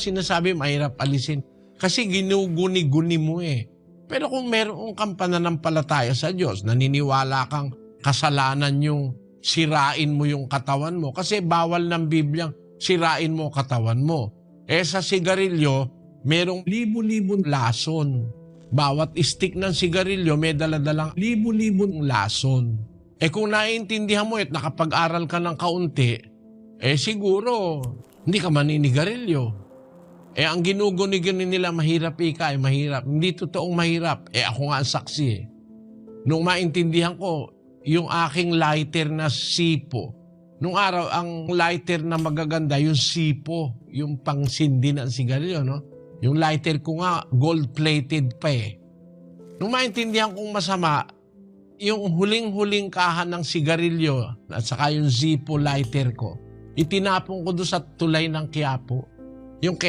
sinasabi mahirap alisin. Kasi ginuguni-guni mo eh. Pero kung meron kang pananampalataya sa Diyos, naniniwala kang kasalanan yung sirain mo yung katawan mo. Kasi bawal ng Bibliang sirain mo katawan mo. Eh sa sigarilyo, merong libu-libong lason. Bawat stick ng sigarilyo may daladalang libu-libong lason. Eh kung naiintindihan mo at nakapag-aral ka ng kaunti, eh siguro hindi ka maninigarilyo. Eh ang ginuguni-guni nila mahirap ika, eh mahirap. Hindi totoong mahirap. Eh ako nga ang saksi eh. Nung maintindihan ko, yung aking lighter na sipo, nung araw, ang lighter na magaganda, yung sipo, yung pangsindi ng sigarilyo, no? Yung lighter ko nga, gold-plated pa eh. Nung maintindihan kong masama, yung huling-huling kahan ng sigarilyo at saka yung Zippo lighter ko, itinapon ko doon sa tulay ng Quiapo. Yung